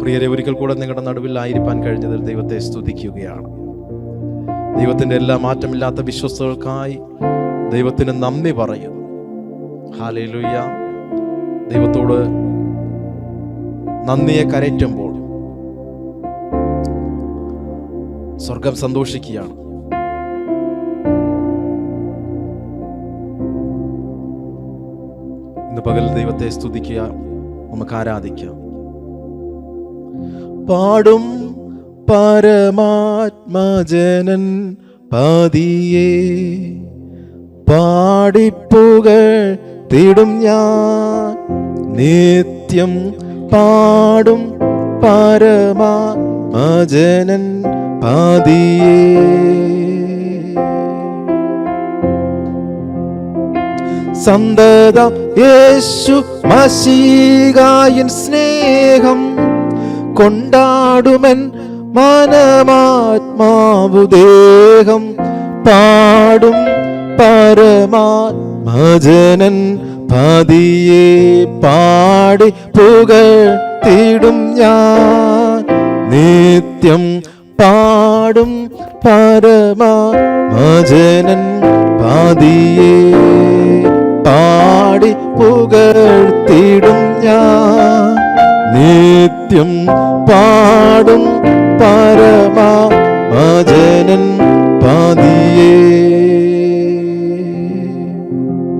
പ്രിയരെ ഒരിക്കൽ കൂടെ നിങ്ങളുടെ നടുവിൽ ആയിരിക്കാൻ കഴിഞ്ഞതിൽ ദൈവത്തെ സ്തുതിക്കുകയാണ്. ദൈവത്തിന്റെ എല്ലാ മാറ്റമില്ലാത്ത വിശ്വസ്തകൾക്കായി ദൈവത്തിന് നന്ദി പറയുന്നു. ഹാലയിലുയ്യ ദൈവത്തോട് നന്ദിയെ കരയറ്റുമ്പോൾ സ്വർഗം സന്തോഷിക്കുകയാണ്. ഇന്ന് പകൽ ദൈവത്തെ സ്തുതിക്കുക നമുക്ക് ആരാധിക്കാം. പാടും പരമാത്മജനൻ പതിയെ. പാടിപ്പുകൾ തിടും ഞാൻ. നിത്യം പാടും പരമാത്മജനൻ പതിയെ. സന്തത യേശു മശീകായൻ സ്നേഹം കൊണ്ടാടുമൻ മനമാത്മാവു ദേഹം പാടും പരമാത്മജനൻ പതിയെ പാടി പുകഴ്ത്തിടും തീടും ഞാൻ. നിത്യം പാടും പരമാത്മജനൻ പാതിയെ പാടി പുകഴ്ത്തിടും ഞാൻ. നിത്യം പാടും പരമാ